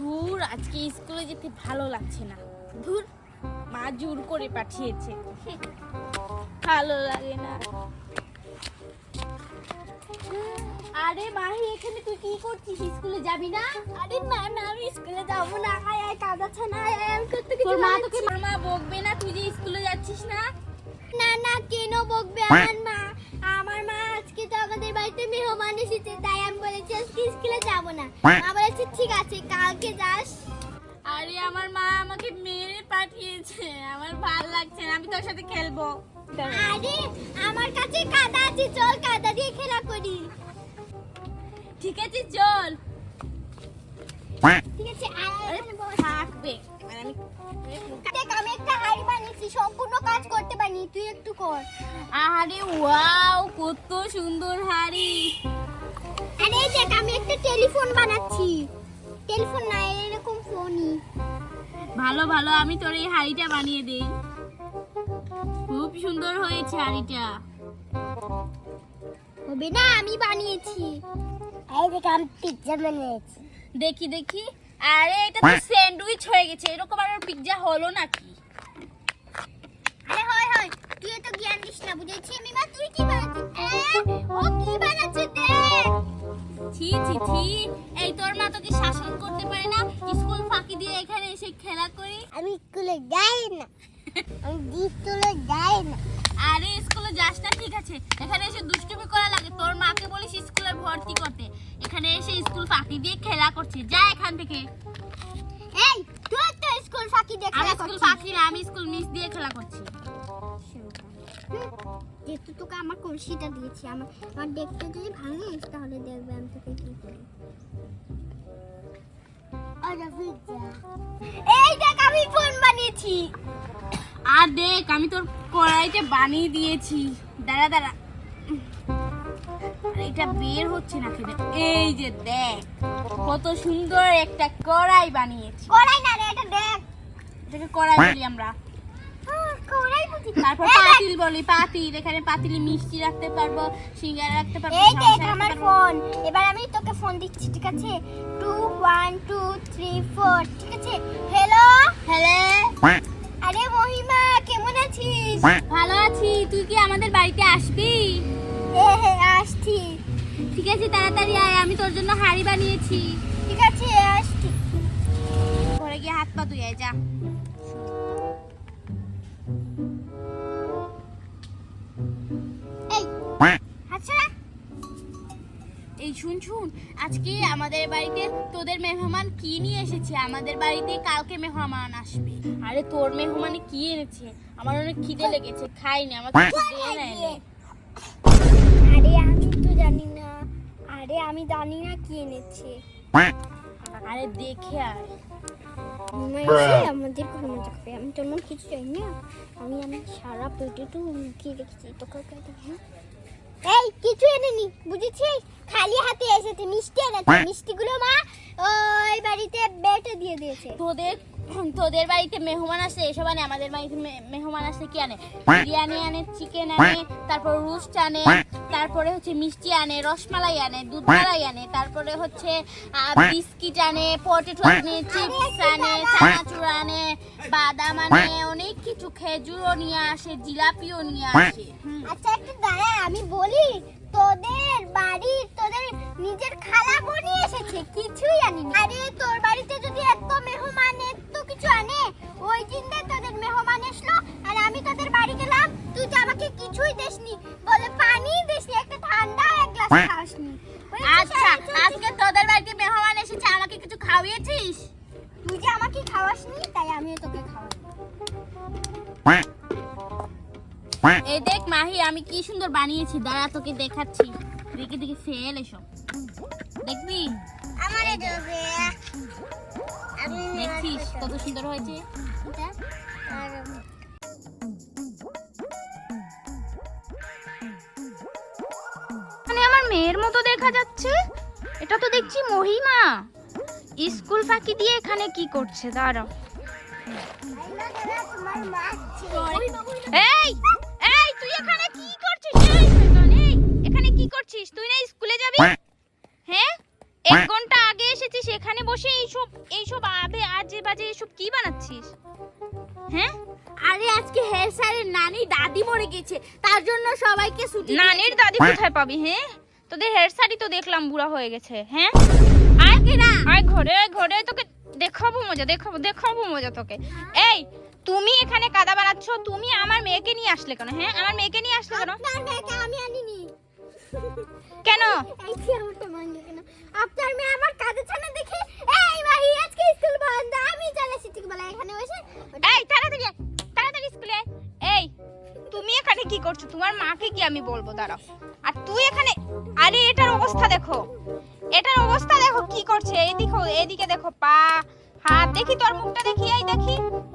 ধুর আজকে স্কুলে যেতে ভালো লাগছে না। ধুর মা জোর করে পাঠিয়েছে। ভালো লাগে না। আরে মাহি এখানে তুই কি করছিস? স্কুলে যাবি না? আরে না না আমি স্কুলে যাব না। আয় আয় কাঁদাচ্ছে না আয় আয়, আমি করতে তোর কিছু মা তোকে মামা বকবে না তুই যে স্কুলে যাচ্ছিস না? না না কেন বকবে? আমার মা এসেছে তাই আমি বলেছি আজকে স্কুলে যাব না। মা বলেছে ঠিক আছে কালকে যাস। আরে আমার মা আমাকে মেরে পাঠিয়েছে। আমার ভালো লাগছে না আমি তোর সাথে খেলব। আরে আমার কাছে কাদা আছে চল কাদা দিয়ে খেলা করি। ঠিক আছে চল। ঠিক আছে বস। থাকবে। দেখ আমি একটা হাড়ি বানিয়েছি সম্পূর্ণ কাজ করতে পারিনি তুই একটু কর। আরে ওয়াও কত সুন্দর হাড়ি। আরে এই দেখ আমি একটা টেলিফোন বানাচ্ছি। টেলিফোন না এরকম ফোনই ভালো ভালো আমি তোর এই হাড়িটা বানিয়ে দেই। খুব সুন্দর হয়েছে হাড়িটা। হবে না আমি বানিয়েছি। এই দেখ আমি পিৎজা বানিয়েছি। দেখি দেখি। আরে এটা তো স্যান্ডউইচ হয়ে গেছে এরকম আর পিৎজা হলো নাকি? আরে হয় হয় তুই তো জ্ঞান দিস না বুঝেছি আমি মা তুই কি বানাচ্ছিস? ও কি বানাচ্ছে দেখ। ছি ছি ছি। এই তোর মা তোকে শাসন করতে পারে না? স্কুল ফাঁকি দিয়ে এখানে এসে খেলা করি? আমি স্কুলে যাই না। আমি স্কুলে যাই না। আরে স্কুলে যাস না ঠিক আছে। এখানে এসে দুষ্টুমি করা লাগে। তোর মাকে বলিস স্কুলে ভর্তি করতে। এখানে এসে স্কুল ফাঁকি দিয়ে খেলা করছে। যা এখান থেকে। এই তুই তো স্কুল ফাঁকি দিয়ে আমি খেলা স্কুল ফাঁকি না আমি স্কুল মিস দিয়ে খেলা করছি। যেহেতু তোকে আমার কলসিটা দিয়েছি আমার আমার দেখতে যদি ভাঙিস তাহলে দেখবে আমি তোকে কি করি। এই দেখ আমি ফোন বানিয়েছি। আর দেখ আমি তোর কড়াইটা বানিয়ে দিয়েছি। দাঁড়া দাঁড়া। এটা বের হচ্ছে না খেতে। এই যে দেখ কত সুন্দর একটা কড়াই বানিয়েছি। কড়াই না রে এটা দেখ। এটাকে কড়াই বলি আমরা। তারপর পাতিল বলি পাতিল এখানে পাতিলে মিষ্টি রাখতে পারব সিঙ্গারা রাখতে পারব এই দেখ আমার ফোন। এবার আমি তোকে ফোন দিচ্ছি ঠিক আছে? Two one two three four ঠিক আছে? হ্যালো হ্যালো আরে মহিমা কেমন আছিস? ভালো আছি। তুই কি আমাদের বাড়িতে আসবি? হ্যাঁ হ্যাঁ আসছি। ঠিক আছে তাড়াতাড়ি আয় আমি তোর জন্য হাড়ি বানিয়েছি। ঠিক আছে আসছি। ঘরে গিয়ে হাত পা ধুয়ে যা। এই শুন শুন আজকে আমাদের বাড়িতে তোদের মেহমান কি নিয়ে এসেছে? আমাদের বাড়িতে কালকে মেহমান আসবে। আরে তোর মেহমানে কি এনেছে? আমার অনেক খিদে লেগেছে খাইনি আমার আরে আমি তো জানি না। আরে আমি জানি না কি এনেছে। আরে দেখে আর আমাদের ঘরে মজা খাবে। আমি তেমন কিছু চাই না। আমি আমি সারা পেটে তো রেখেছি। তোকে এই কিছু এনেনি বুঝেছিস? খালি হাতে এসেছে মিষ্টি এনেছে মিষ্টিগুলো মা ওই বাড়িতে বেটে দিয়ে দিয়েছে। তোদের তোদের বাড়িতে মেহমান আসলে এসব আনে আমাদের বাড়িতে মেহমান আসলে কি আনে? বিরিয়ানি আনে চিকেন আনে তারপর রুস্ট আনে তারপরে হচ্ছে মিষ্টি আনে রসমালাই আনে দুধমালাই আনে তারপরে হচ্ছে বিস্কিট আনে পটেটো আনে চিপস আনে চানাচুর আনে বাদাম আনে অনেক কিছু খেজুরও নিয়ে আসে জিলাপিও নিয়ে আসে। আচ্ছা একটু দাঁড়া আমি বলি তোদের বাড়ি মাহি আমি কি সুন্দর বানিয়েছি? দাঁড়া তোকে দেখাচ্ছি। দেখে দেখে ফেল এসব দেখবি? আমারে দেবে আমি দেখছিস কত সুন্দর হয়েছে? মানে আমার মেয়ের মতো দেখা যাচ্ছে? এটা তো দেখছি মহিমা। স্কুল ফাঁকি দিয়ে এখানে কি করছে? দাঁড়াও। এই! কি করছিস? এই এখানে কি করছিস? তুই না স্কুলে যাবি? হ্যাঁ? এক ঘণ্টা আগে এসেছিস এখানে বসে এইসব এইসব আবে আজে বাজে এইসব কি বানাচ্ছিস? হ্যাঁ? আরে আজকে হেয়ার স্যারের নানি দাদি মরে গেছে তার জন্য সবাইকে ছুটি নানির দাদি কোথায় পাবি হ্যাঁ? তোদের হেয়ার শাড়ি তো দেখলাম বুড়া হয়ে গেছে হ্যাঁ? আর কি না? আয় ঘরে আয় ঘরে তোকে দেখাবো মজা দেখাবো দেখাবো মজা তোকে। এই তুমি এখানে কাদা বানাচ্ছ তুমি আমার মেয়েকে নিয়ে আসলে কেন? হ্যাঁ? আমার মেয়েকে নিয়ে আসলে কেন? আপনার মেয়েকে আমি আনিনি। কেন? এই যে আমারটা ভাঙলো কেন? আপনার মেয়ে আমার কাদা ছানা দেখে এই মাহি আজকে স্কুল বন্ধ আমি চলে এসেছি। বলে এখানে বসে? এই তাড়াতাড়ি তাড়াতাড়ি স্কুলে এই তুমি এখানে কি করছ? তোমার মাকে কি আমি বলব? দাঁড়াও। আর তুই এখানে আরে এটার অবস্থা দেখো। এটার অবস্থা দেখো কি করছে? এই দেখো এদিকে দেখো। দেখি তোর মুখটা দেখি এই দেখি।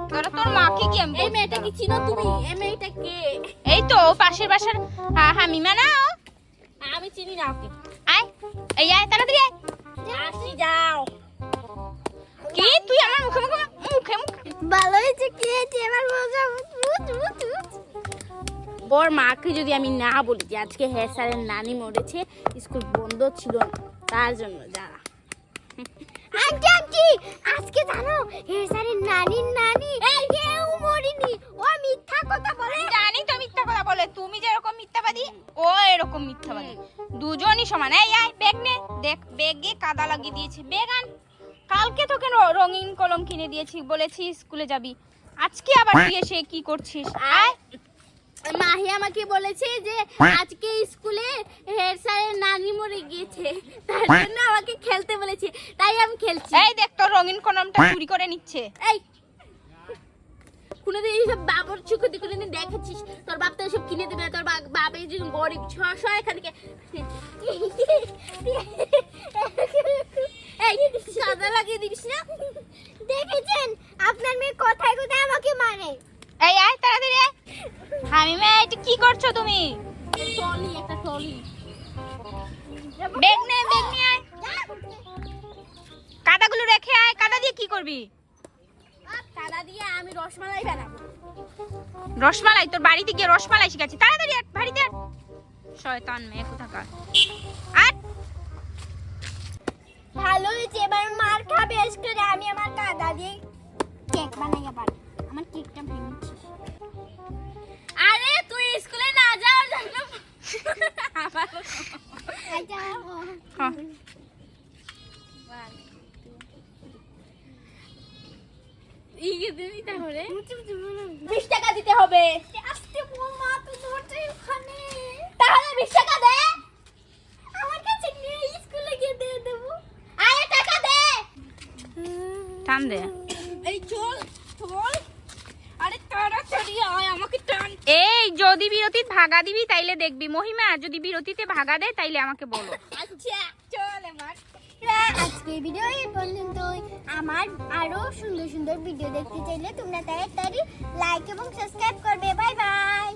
তোরা তোর মাকে কি আমি এই মেয়েটা কি চিনো তুমি? এই মেয়েটা কে? এই তো পাশের বাসার হ্যাঁ হামিমা না ও? আমি চিনি না ওকে। আয় এই আয় তাড়াতাড়ি আয়। আসি যাও। কি? তুই আমার মুখে মুখে মুখে মুখে ভালো হয়েছে কি হয়েছে? এবার মজা। ওর মাকে যদি আমি না বলি যে আজকে হেয়ার স্যারের নানি মরেছে স্কুল বন্ধ ছিল তার জন্য আজকে জানো হেসারের নানির নানি। কেউ মরিনি। ও মিথ্যা কথা বলে। জানি তো মিথ্যা কথা বলে। তুমি যেরকম মিথ্যাবাদী ও এরকম মিথ্যাবাদী। দুজনই সমান। এই আয় ব্যাগ নে। দেখ ব্যাগে কাদা লাগিয়ে দিয়েছি। ব্যাগ আন। কালকে তোকে র- রঙিন কলম কিনে দিয়েছি বলেছি স্কুলে যাবি। আজকে আবার তুই এসে কি করছিস? আয়। মাহি আমাকে বলেছে যে আজকে স্কুলে হেয়ার স্যারের নানি মরে গিয়েছে। তার জন্য আমাকে খেলতে বলেছে। তাই আমি খেলছি। এই দেখ তোর রঙিন কলমটা চুরি করে নিচ্ছে। এই। কোনোদিন এইসব বাবর কোনোদিন দেখাচ্ছিস? তোর বাপ তো এসব কিনে দেবে তোর বা- বাপ এই যে গরিব ছয় ছয় এখান থেকে এই সাদা লাগিয়ে দিস না। দেখেছেন? আপনার মেয়ে কথায় কথায় আমাকে মারে? এই আয় তাড়াতাড়ি আয়। হামিমা এটা কি করছ তুমি? টলি একটা ব্যাগ নে ব্যাগ নিয়ে আয়। কাদাগুলো রেখে আয় কাদা দিয়ে কি করবি? কাদা দিয়ে আমি রসমালাই বানাবো। রসমালাই তোর বাড়িতে গিয়ে রসমালাই শিখাচ্ছি। তাড়াতাড়ি আয় বাড়িতে আয়। শয়তান মেয়ে কোথাকার? আর ভালো হয়েছে এবার মার খাবে করে আমি আমার কাদা দিয়ে কেক বানাই আবার আমার কেকটা ভেঙেছি আরে তুই স্কুলে না যাওয়ার জন্য আমার এটা হ্যাঁ। ইয়ে দিবি তাহলে বিশ টাকা দিতে হবে আস্তে বৌমা তুই ধরছে ওখানে তাহলে বিশ টাকা দে আমার কাছে নিয়ে স্কুলে গিয়ে দিয়ে দেবো আরে টাকা দে টান দে এই চল চল আরে তাড়াতাড়ি আয় আমাকে টান এই যদি বিরতির ভাগা দিবি, তাইলে দেখবি। মহিমা, যদি বিরতিতে ভাগা দেয়, তাইলে আমাকে বলো। আচ্ছা আজকে ভিডিও এই পর্যন্ত আমার আরও সুন্দর সুন্দর ভিডিও দেখতে চাইলে তোমরা তাড়াতাড়ি লাইক এবং সাবস্ক্রাইব করবে। Bye bye